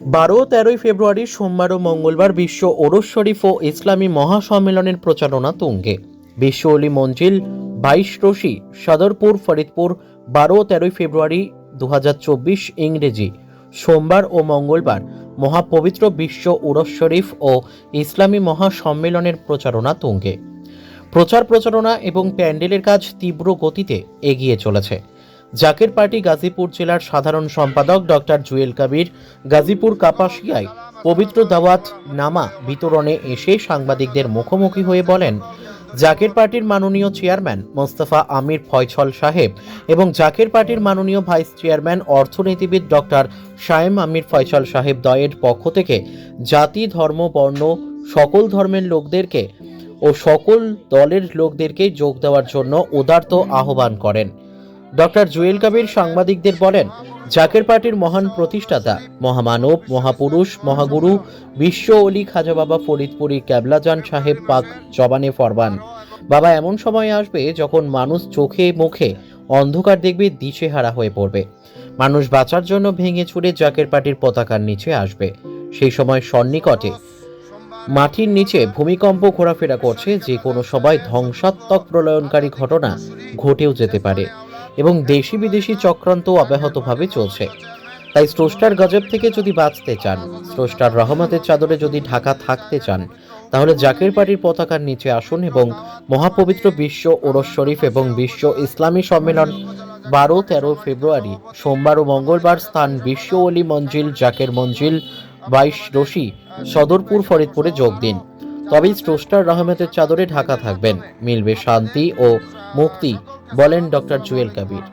বারো, তেরোই ফেব্রুয়ারি, সোমবার ও মঙ্গলবার বিশ্ব ওরস শরীফ ও ইসলামী মহাসম্মেলনের প্রচারণা তুঙ্গে। বিশ্ব অলি মঞ্জিল বাইশ রশি, সদরপুর, ফরিদপুর, বারো, তেরোই ফেব্রুয়ারি দু হাজার চব্বিশ ইংরেজি। সোমবার ও মঙ্গলবার মহাপবিত্র বিশ্ব ওরস শরীফ ও ইসলামী মহাসম্মেলনের প্রচারণা তুঙ্গে। প্রচার প্রচারণা এবং প্যান্ডেলের কাজ তীব্র গতিতে এগিয়ে চলেছে। জাকের পার্টি গাজীপুর জেলার সাধারণ সম্পাদক ডক্টর জুয়েল কাবির গাজীপুর কাপাসিয়ায় পবিত্র দাওয়াত নামা বিতরণে এসে সাংবাদিকদের মুখোমুখি হয়ে বলেন, জাকের পার্টির মাননীয় চেয়ারম্যান মোস্তফা আমির ফয়ছল সাহেব এবং জাকের পার্টির মাননীয় ভাইস চেয়ারম্যান অর্থনীতিবিদ ডক্টর শায়েম আমির ফয়ছল সাহেব দয়ের পক্ষ থেকে জাতি, ধর্ম, বর্ণ, সকল ধর্মের লোকদেরকে ও সকল দলের লোকদেরকে যোগ দেওয়ার জন্য উদার্ত আহ্বান করেন। ডক্টর জুয়েল কাবির সাংবাদিকদের বলেন, জাকের পার্টির মহান প্রতিষ্ঠাতা, মহামানব, মহাপুরুষ, মহাগুরু, বিশ্ব অলি খাজা বাবা ফরিদপুরি ক্যাবলাজান সাহেব পাক জবানে ফরবান বাবা এমন সময় আসবে যখন মানুষ চোখে মুখে অন্ধকার দেখবে, দিশেহারা হয়ে পড়বে। মানুষ বাঁচার জন্য ভেঙে চুরে জাকের পার্টির পতাকার নিচে আসবে। সেই সময় সন্নিকটে মাটির নিচে ভূমিকম্প ঘোরাফেরা করছে, যে কোনো সময় ধ্বংসাত্মক প্রলয়নকারী ঘটনা ঘটেও যেতে পারে। এবং দেশি বিদেশি চক্রান্ত অব্যাহতভাবে চলছে। তাই স্রষ্টার গজব থেকে যদি বাঁচতে চান, স্রষ্টার রহমতের চাদরে যদি ঢাকা থাকতে চান, তাহলে জাকের পার্টির পতাকার নিচে আসুন এবং মহাপবিত্র বিশ্ব ওরস শরীফ এবং বিশ্ব ইসলামী সম্মেলন বারো, তেরো ফেব্রুয়ারি, সোমবার ও মঙ্গলবার স্থান বিশ্ব অলি মঞ্জিল, জাকের মঞ্জিল, বাইশ রশি সদরপুর ফরিদপুরে যোগ দিন। তবেই স্রষ্টার রহমতের চাদরে ঢাকা থাকবেন। মিলবে শান্তি ও মুক্তি। বলেন ডক্টর জুয়েল কাবির।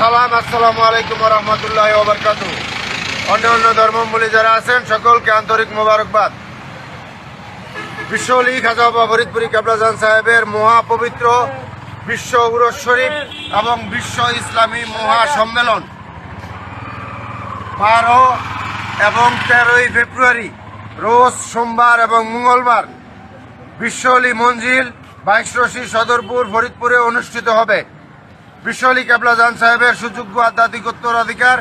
সালাম, আসসালামু আলাইকুম রহমতুল্লাহ ওবরকাত অন্য অন্য ধর্মাবলী যারা আছেন, সকলকে আন্তরিক মোবারকবাদ। বিশ্ব অলি খাজা ফরিদপুরি কাবলাজান সাহেবের মহাপবিত্র বিশ্ব উরস শরীফ এবং বিশ্ব ইসলামী মহা সম্মেলন বারো এবং তেরোই ফেব্রুয়ারি, রোজ সোমবার এবং মঙ্গলবার বিশ্ব অলি মঞ্জিল বাইশ রশি সদরপুর ফরিদপুরে অনুষ্ঠিত হবে। বিশ্ব আলী কেবলাজান সাহেবের সুযোগ্য আধ্যাত্মিক উত্তরাধিকার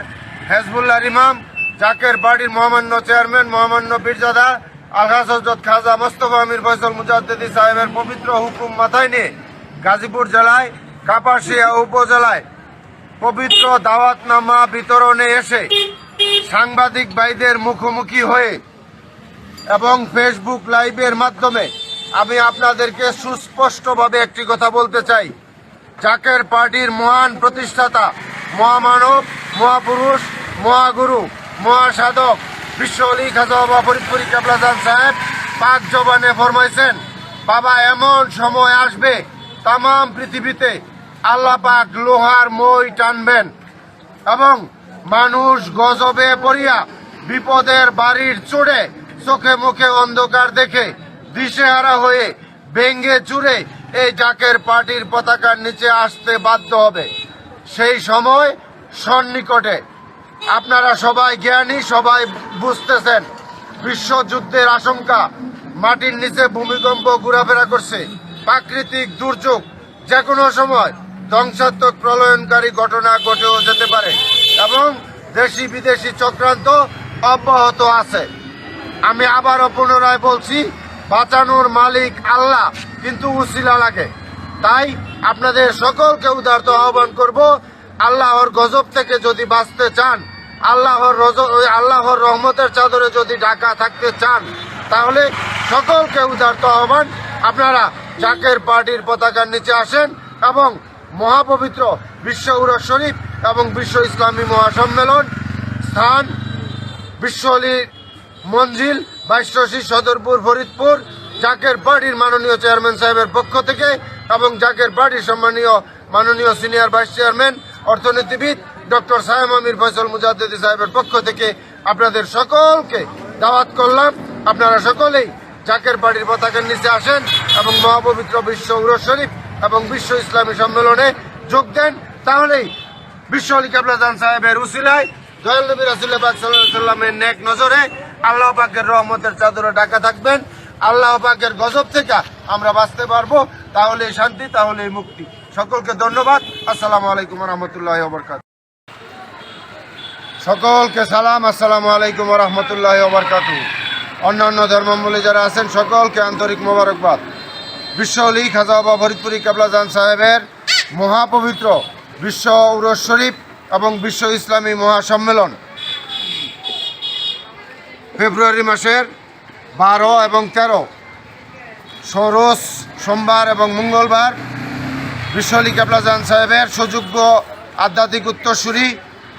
হেজবুল্লাহ ইমাম, জাকের বাড়ির মহামান্য চেয়ারম্যান মহামান্য বীরজাদা আলহাজ খাজা মোস্তফা আমির ফয়সল মুজাদ্দিদি সাহেবের পবিত্র হুকুম মাথায় নিয়ে গাজীপুর জেলায়, কাপাসিয়া উপজেলায় পবিত্র দাওয়াতনামা বিতরণে এসে সাংবাদিক ভাইদের মুখোমুখি হয়ে এবং ফেসবুক লাইভের মাধ্যমে আমি আপনাদেরকে সুস্পষ্টভাবে একটি কথা বলতে চাই। জাকের পার্টির মহান প্রতিষ্ঠাতা, মহামানব, মহাপুরুষ, মহাগুরু, মহাসাধক বিশ্ব অলি খাজা বাবা ফরিদপুরি সাহেব পাক জবানে ফরমাইছেন, বাবা, এমন সময় আসবে তাম পৃথিবীতে আল্লাহ পাক লোহার মই টানবেন এবং মানুষ গজবে পড়িয়া বিপদের বাড়ির চড়ে চোখে মুখে অন্ধকার দেখে দিশেহারা হয়ে ভেঙ্গে চুরে এই জাকের পার্টির পতাকার নিচে আসতে বাধ্য হবে। সেই সময় সন্নিকটে। আপনারা সবাই জ্ঞানী, সবাই বুঝতেছেন, বিশ্বযুদ্ধের আশঙ্কা মাটির নিচে ভূমিকম্প ঘোরাফেরা করছে, প্রাকৃতিক দুর্যোগ যে কোনো সময় ধ্বংসাত্মক প্রলয়নকারী ঘটনা ঘটেও যেতে পারে এবং দেশি বিদেশি চক্রান্ত অব্যাহত আছে। আমি আবারও পুনরায় বলছি বাঁচানোর মালিক আল্লাহ, কিন্তু উসিলা লাগে। তাই আপনাদের সকলকে উদারত আহ্বান করব, আল্লাহর গজব থেকে যদি বাঁচতে চান, আল্লাহর আল্লাহর রহমতের চাদরে যদি ঢাকা থাকতে চান, তাহলে সকলকে উদারত আহ্বান। আপনারা জাকের পার্টির পতাকার নিচে আসেন এবং মহাপবিত্র বিশ্ব উরস শরীফ এবং বিশ্ব ইসলামী মহাসম্মেলন স্থান, বিশ্ব অলি মঞ্জিল বাইশরশি সদরপুর, ফরিদপুর, জাকের পার্টির মাননীয় চেয়ারম্যান সাহেবের পক্ষ থেকে এবং জাকের পার্টির সম্মানীয় মাননীয় সিনিয়র ভাইস চেয়ারম্যান, অর্থনীতিবিদ ডক্টর সাহেব আমির ফয়সল মুজাদ্দিদি সাহেবের পক্ষ থেকে আপনাদের সকলকে দাওয়াত করলাম। আপনারা সকলেই জাকের পার্টির পতাকার নিচে আসেন এবং মহাপবিত্র বিশ্ব উরস শরীফ এবং বিশ্ব ইসলামী সম্মেলনে যোগ দেন। তাহলেই বিশ্ব আলী কাবলাদান সাহেবের উসিলায় দয়াল নবী রাসুল্লাহ সাল্লামের নেক নজরে আল্লাহ পাকের রহমতের চাদরে ঢাকা থাকবেন। আল্লাহ পাকের গজব থেকে আমরা বাঁচতে পারব। তাহলে শান্তি, তাহলে মুক্তি। সকলকে ধন্যবাদ। আসসালামু আলাইকুম রহমতুল্লাহ বরকাত সকলকে সালাম, আসসালামু আলাইকুম রহমতুল্লাহ ওবরকাতু। অন্যান্য ধর্মাবলী যারা আছেন, সকলকে আন্তরিক মোবারকবাদ। বিশ্ব অলি খাজা বাবা ফরিদপুরি কাবলাজান সাহেবের মহাপবিত্র বিশ্ব উরস শরীফ এবং বিশ্ব ইসলামী মহাসম্মেলন। ফেব্রুয়ারি মাসের বারো এবং তেরো। সরস সোমবার এবং মঙ্গলবার বিশ্বলি কাবলাজান সাহেবের সুযোগ্য আধ্যাত্মিক উত্তরসূরি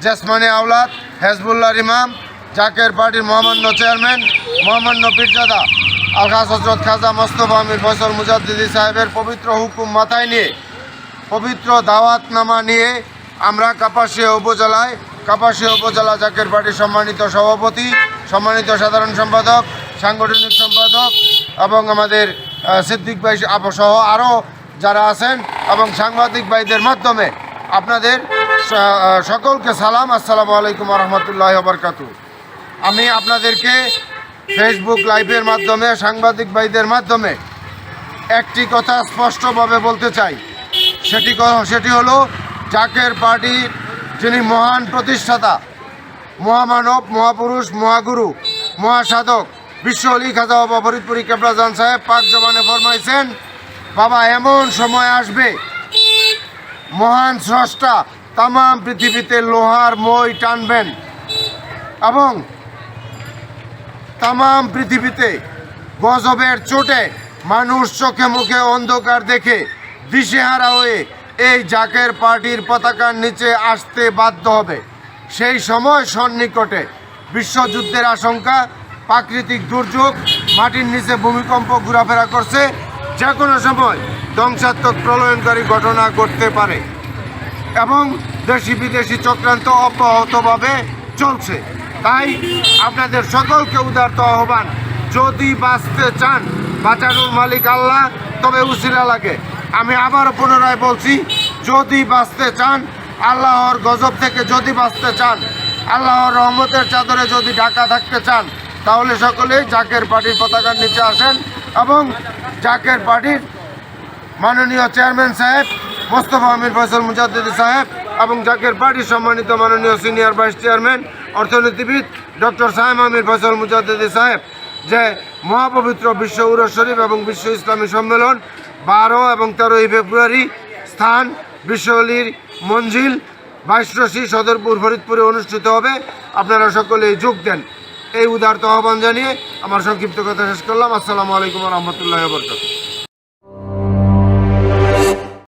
জেসমানি আওলাদ, হেজবুল্লাহ ইমাম, জাকের পার্টির মহামান্য চেয়ারম্যান মহামান্য পীরজাদা আলহাজ হজরত খাজা মোস্তফা আমির ফয়সল মুজাদ্দিদি সাহেবের পবিত্র হুকুম মাথায় নিয়ে, পবিত্র দাওয়াতনামা নিয়ে আমরা কাপাসিয়া উপজেলায় কাপাসিয়া উপজেলা জাকের পার্টির সম্মানিত সভাপতি, সম্মানিত সাধারণ সম্পাদক, সাংগঠনিক সম্পাদক এবং আমাদের সিদ্দিক ভাই সহ আরও যারা আছেন এবং সাংবাদিক ভাইদের মাধ্যমে আপনাদের সকলকে সালাম, আসসালামু আলাইকুম রহমতুল্লাহ বরকাতু আমি আপনাদেরকে ফেসবুক লাইভের মাধ্যমে, সাংবাদিক ভাইদের মাধ্যমে একটি কথা স্পষ্টভাবে বলতে চাই। সেটি সেটি হলো জাকের পার্টির যিনি মহান প্রতিষ্ঠাতা, মহামানব, মহাপুরুষ, মহাগুরু, মহাসাধক, বিশ্ব অলি খাজা বাবা ফরিদপুরি কেবলাজান সাহেব পাক জবানে ফরমাইছেন, বাবা, এমন সময় আসবে, মহান স্রষ্টা তাম পৃথিবীতে লোহার মই টানবেন এবং তাম পৃথিবীতে গজবের চোটে মানুষ চোখে মুখে অন্ধকার দেখে দিশেহারা হয়ে এই জাকের পার্টির পতাকার নিচে আসতে বাধ্য হবে। সেই সময় সন্নিকটে বিশ্বযুদ্ধের আশঙ্কা, প্রাকৃতিক দুর্যোগ, মাটির নিচে ভূমিকম্প ঘোরাফেরা করছে যে কোনো সময় ধ্বংসাত্মক প্রলয়নকারী ঘটনা ঘটতে পারে এবং দেশি বিদেশি চক্রান্ত অব্যাহতভাবে চলছে। তাই আপনাদের সকলকে উদারত আহ্বান, যদি বাঁচতে চান, বাঁচানোর মালিক আল্লাহ, তবে উসিলা লাগে। আমি আবারও পুনরায় বলছি, যদি বাঁচতে চান, আল্লাহর গজব থেকে যদি বাঁচতে চান, আল্লাহর রহমতের চাদরে যদি ঢাকা থাকতে চান, তাহলে সকলেই জাকের পার্টির পতাকার নিচে আসেন এবং জাকের পার্টির মাননীয় চেয়ারম্যান সাহেব, মোস্তফা আমির ফয়সল মুজাদ্দিদি সাহেব এবং জাকের পার্টির সম্মানিত মাননীয় সিনিয়র ভাইস চেয়ারম্যান, অর্থনীতিবিদ ডক্টর সাহেব আমির ফয়সল মুজাদ্দিদি সাহেব, যে মহাপবিত্র বিশ্ব উরস শরীফ এবং বিশ্ব ইসলামী সম্মেলন বারো এবং তেরোই ফেব্রুয়ারি স্থান বিশ্বলির মঞ্জিল বাইশরশি সদরপুর ফরিদপুরে অনুষ্ঠিত হবে। আপনারা সকলেই যোগ দেন। এই উদারত আহ্বান জানিয়ে আমার সংক্ষিপ্ত কথা শেষ করলাম। আসসালামু আলাইকুম রহমতুল্লাহ বরকাত